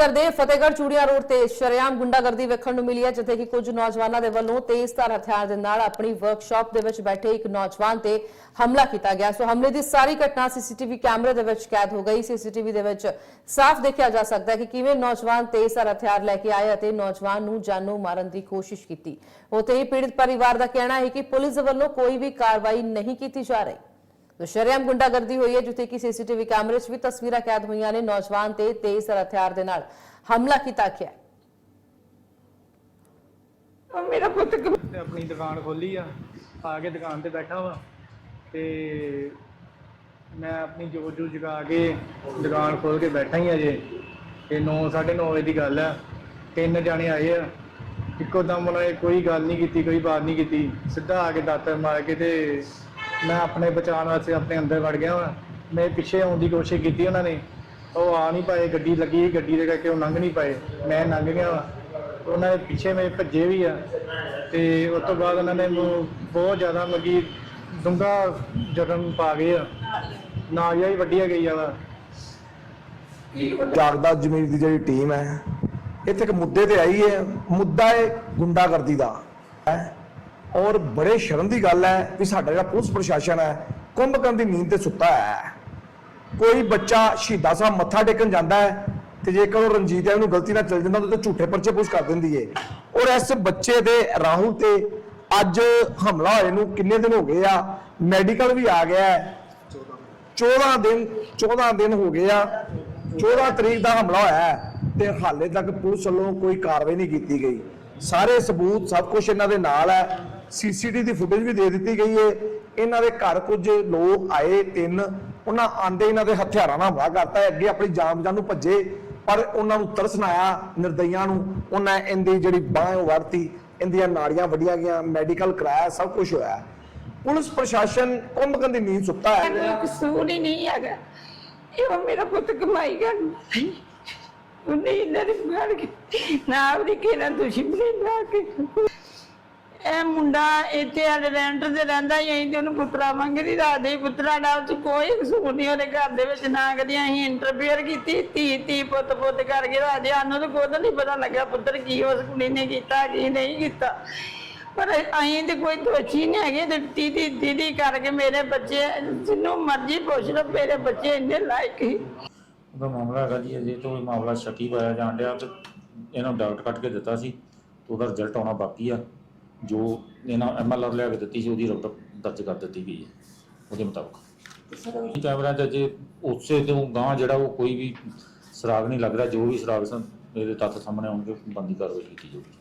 ਅੰਮ੍ਰਿਤਸਰ ਦੇ ਫਤਿਹਗੜ੍ਹ ਚੂੜੀਆਂ ਰੋਡ ਤੇ ਸ਼ਰੇਆਮ ਗੁੰਡਾਗਰਦੀ ਵੇਖਣ ਨੂੰ ਮਿਲੀ ਹੈ, ਜਿੱਥੇ ਕਿ ਕੁਝ ਨੌਜਵਾਨਾਂ ਦੇ ਵੱਲੋਂ ਤੇਜ਼ਧਾਰ ਹਥਿਆਰ ਦੇ ਨਾਲ ਆਪਣੀ ਵਰਕਸ਼ਾਪ ਦੇ ਵਿੱਚ ਬੈਠੇ ਇੱਕ ਨੌਜਵਾਨ ਤੇ ਹਮਲਾ ਕੀਤਾ ਗਿਆ। ਸੋ ਹਮਲੇ ਦੀ ਸਾਰੀ ਘਟਨਾ ਸੀਸੀਟੀਵੀ ਕੈਮਰੇ ਦੇ ਵਿੱਚ ਕੈਦ ਹੋ ਗਈ। ਸੀਸੀਟੀਵੀ ਦੇ ਵਿੱਚ ਸਾਫ਼ ਦੇਖਿਆ ਜਾ ਸਕਦਾ ਹੈ ਕਿ ਕਿਵੇਂ ਨੌਜਵਾਨ ਤੇਜ਼ਧਾਰ ਹਥਿਆਰ ਲੈ ਕੇ ਆਏ ਅਤੇ ਨੌਜਵਾਨ ਨੂੰ ਜਾਨੋਂ ਮਾਰਨ ਦੀ ਕੋਸ਼ਿਸ਼ ਕੀਤੀ। ਉੱਥੇ ਹੀ ਪੀੜਤ ਪਰਿਵਾਰ ਦਾ ਕਹਿਣਾ ਹੈ ਕਿ ਪੁਲਿਸ ਵੱਲੋਂ ਕੋਈ ਵੀ ਕਾਰਵਾਈ ਨਹੀਂ ਕੀਤੀ ਜਾ ਰਹੀ। ਤੋ ਸ਼ਰੇਆਮ ਗੁੰਡਾਗਰਦੀ ਹੋਈ ਹੈ ਜਿੱਥੇ ਕਿ ਸੀਸੀਟੀਵੀ ਕੈਮਰੇ 'ਚ ਵੀ ਤਸਵੀਰਾਂ ਕੈਦ ਹੋਈਆਂ ਨੇ ਨੌਜਵਾਨ ਤੇ ਤੇਜ਼ ਹਥਿਆਰ ਦੇ ਨਾਲ ਹਮਲਾ ਕੀਤਾ ਗਿਆ ਮੇਰਾ ਪੁੱਤ ਤੇ ਆਪਣੀ ਦੁਕਾਨ ਖੋਲੀ ਆ ਆ ਕੇ ਦੁਕਾਨ ਤੇ ਬੈਠਾ ਵਾਂ ਤੇ ਮੈਂ ਆਪਣੀ ਜੋਤ ਜੂ ਜਗਾ ਕੇ ਦੁਕਾਨ ਖੋਲ ਕੇ ਬੈਠਾ ਹੀ ਅਜੇ ਤੇ 9 9:30 ਵਜੇ ਦੀ ਗੱਲ ਆ ਤਿੰਨ ਜਾਣੇ ਆਏ ਆ ਇੱਕੋ ਦਮ ਉਹਨਾਂ ਨੇ ਕੋਈ ਗੱਲ ਨਹੀਂ ਕੀਤੀ ਕੋਈ ਬਾਤ ਨਹੀਂ ਕੀਤੀ ਸਿੱਧਾ ਆ ਕੇ ਦਾਤਰ ਮਾਰ ਕੇ ਤੇ ਮੈਂ ਆਪਣੇ ਬਚਾਉਣ ਵਾਸਤੇ ਆਪਣੇ ਅੰਦਰ ਵੜ ਗਿਆ ਵਾਂ। ਮੈਂ ਪਿੱਛੇ ਆਉਣ ਦੀ ਕੋਸ਼ਿਸ਼ ਕੀਤੀ ਉਹਨਾਂ ਨੇ। ਉਹ ਆ ਨਹੀਂ ਪਾਏ ਗੱਡੀ ਲੱਗੀ ਸੀ, ਗੱਡੀ ਦੇ ਕਰਕੇ ਉਹ ਲੰਘ ਨਹੀਂ ਪਾਏ। ਮੈਂ ਲੰਘ ਗਿਆ ਵਾਂ। ਉਹਨਾਂ ਦੇ ਪਿੱਛੇ ਮੇਰੇ ਭੱਜੇ ਵੀ ਆ। ਤੇ ਉਸ ਤੋਂ ਬਾਅਦ ਉਹਨਾਂ ਨੇ ਮੈਨੂੰ ਬਹੁਤ ਜ਼ਿਆਦਾ ਮਗੀ ਡੂੰਘਾ ਜ਼ਖਮ ਪਾ ਗਏ ਆ। ਨਾਜ਼ਾ ਹੀ ਵੱਢੀਆ ਗਈ ਆ ਵਾ। ਜਾਗਦਾ ਜ਼ਮੀਰ ਦੀ ਜਿਹੜੀ ਟੀਮ ਹੈ ਇੱਥੇ ਇੱਕ ਮੁੱਦੇ ਤੇ ਆਈ ਹੈ। ਮੁੱਦਾ ਹੈ ਗੁੰਡਾਗਰਦੀ ਦਾ ਹੈ। ਔਰ ਬੜੇ ਸ਼ਰਮ ਦੀ ਗੱਲ ਹੈ ਵੀ ਸਾਡਾ ਜਿਹੜਾ ਪੁਲਿਸ ਪ੍ਰਸ਼ਾਸਨ ਹੈ, ਕੁੰਭਕਰਨ ਦੀ ਨੀਂਦ ਤੇ ਸੁੱਤਾ ਹੈ। ਕੋਈ ਬੱਚਾ ਸ਼ਹੀਦਾਂ ਸਾਹਿਬ ਮੱਥਾ ਟੇਕਣ ਜਾਂਦਾ ਹੈ ਤੇ ਜੇਕਰ ਉਹ ਰਣਜੀਤ ਹੈ, ਉਹਨੂੰ ਗਲਤੀ ਨਾਲ ਚਲ ਜਾਂਦਾ ਤਾਂ ਝੂਠੇ ਪਰਚੇ ਪੁਲਿਸ ਕਰ ਦਿੰਦੀ ਹੈ ਔਰ ਇਸ ਬੱਚੇ ਦੇ ਰਾਹੁਲ ਤੇ ਅੱਜ ਹਮਲਾ ਹੋਏ ਨੂੰ ਕਿੰਨੇ ਦਿਨ ਹੋ ਗਏ ਆ? ਮੈਡੀਕਲ ਵੀ ਆ ਗਿਆ ਹੈ। 14 ਦਿਨ 14 ਦਿਨ ਹੋ ਗਏ ਆ। 14 ਤਰੀਕ ਦਾ ਹਮਲਾ ਹੋਇਆ ਹੈ ਤੇ ਹਾਲੇ ਤੱਕ ਪੁਲਿਸ ਵੱਲੋਂ ਕੋਈ ਕਾਰਵਾਈ ਨਹੀਂ ਕੀਤੀ ਗਈ। ਸਾਰੇ ਸਬੂਤ ਸਭ ਕੁਝ ਇਹਨਾਂ ਦੇ ਨਾਲ ਹੈ। ਸੀਸੀਟੀਵੀ ਦੀ ਫੁਟੇਜ ਵੀ ਦੇ ਦਿੱਤੀ ਗਈ ਹੈ ਇਹਨਾਂ ਦੇ ਘਰ ਕੁਝ ਲੋਕ ਆਏ, ਤਿੰਨ। ਉਹਨਾਂ ਆਂਦੇ ਇਹਨਾਂ ਦੇ ਹਥਿਆਰਾਂ ਨਾਲ ਹਮਲਾ ਕਰਤਾ। ਅੱਗੇ ਆਪਣੀ ਜਾਨ ਬਚਾਉਣ ਨੂੰ ਭੱਜੇ, ਪਰ ਉਹਨਾਂ ਨੂੰ ਤਰਸ ਨਾ ਆਇਆ ਨਿਰਦਈਆਂ ਨੂੰ। ਉਹਨਾਂ ਇਹਦੀ ਜਿਹੜੀ ਬਾਹ ਵੜਤੀ ਇਹਦੀਆਂ ਨਾੜੀਆਂ ਵੱਡੀਆਂ ਗਈਆਂ ਮੈਡੀਕਲ ਕਰਾਇਆ, ਸਭ ਕੁਝ ਹੋਇਆ। ਪੁਲਿਸ ਪ੍ਰਸ਼ਾਸਨ ਕੁੰਭਕਰਨ ਦੀ ਨੀਂਦ ਸੁੱਤਾ ਹੈ। ਕੋਈ ਕਸੂਰ ਹੀ ਨਹੀਂ ਹੈਗਾ। ਇਹ ਮੇਰਾ ਪੁੱਤ ਕਮਾਈ ਗਿਆ ਉਹਨੇ ਇਹਨਾਂ ਦੇ ਫੜ ਕੇ, ਨਾ ਉਹਦੀ ਕਿਹਨਾਂ ਦੁਸ਼ਮਣੀ ਲਾ ਕੇ। ਇਹ ਮੁੰਡਾ ਇੱਥੇ ਸਾਡੇ ਰੈਂਟ ਤੇ ਰਹਿੰਦਾ ਹੀ ਅਸੀਂ ਤੇ ਉਹਨੂੰ ਪੁੱਤਰਾ ਮੰਗਦੀ ਰਾਦੇ ਪੁੱਤਰਾ ਨਾਲ ਚ ਕੋਈ ਕਸੂਰ ਨਹੀਂ, ਉਹਦੇ ਘਰ ਦੇ ਵਿੱਚ ਨਾ ਕਦੀ ਅਸੀਂ ਇੰਟਰਫੇਅਰ ਕੀਤੀ, ਧੀ ਧੀ, ਪੁੱਤ ਪੁੱਤ ਕਰਕੇ ਰਾਦੇ ਸਾਨੂੰ ਤਾਂ ਖੁਦ ਨਹੀਂ ਪਤਾ ਲੱਗਾ ਪੁੱਤਰ ਕੀ ਉਸ ਕੁੜੀ ਨੇ ਕੀਤਾ, ਕੀ ਨਹੀਂ ਕੀਤਾ। ਪਰ ਅਸੀਂ ਤੇ ਕੋਈ ਦੋਸ਼ੀ ਨਹੀਂ ਹੈਗੇ, ਤੇ ਦੀਦੀ ਦੀਦੀ ਕਰਕੇ ਮੇਰੇ ਬੱਚੇ, ਜਿੰਨੂੰ ਮਰਜ਼ੀ ਪੁੱਛ ਲਓ, ਮੇਰੇ ਬੱਚੇ ਇੰਨੇ ਲਾਇਕ ਹੀ ਉਹਦਾ ਮਾਮਲਾ ਹੈਗਾ ਜੀ, ਅਜੇ ਤੋਂ ਇਹ ਮਾਮਲਾ ਸ਼ੱਕੀ ਪਾਇਆ ਜਾਣ ਡਿਆ ਤੇ ਇਹਨਾਂ ਨੂੰ ਡਾਕਟਰ ਕੱਟ ਕੇ ਦਿੱਤਾ ਸੀ, ਤੇ ਉਹਦਾ ਰਿਜ਼ਲਟ ਆਉਣਾ ਬਾਕੀ ਆ। ਜੋ ਇਹਨਾਂ ਐਮਐਲਆਰ ਲਿਆ ਕੇ ਦਿੱਤੀ ਸੀ ਉਹਦੀ ਰਿਪੋਰਟ ਦਰਜ ਕਰ ਦਿੱਤੀ ਗਈ ਹੈ ਉਹਦੇ ਮੁਤਾਬਕ। ਕੈਮਰਾ ਤੇ ਜੇ ਉਸੇ ਤੋਂ ਗਾਂ ਜਿਹੜਾ ਉਹ ਕੋਈ ਵੀ ਸੁਰਾਗ ਨਹੀਂ ਲੱਗ ਰਿਹਾ ਜੋ ਵੀ ਸੁਰਾਗ ਸਨ ਇਹਦੇ ਤੱਥ ਸਾਹਮਣੇ ਆਉਣਗੇ ਬੰਦੀ ਕਾਰਵਾਈ ਕੀਤੀ ਜਾਊਗੀ।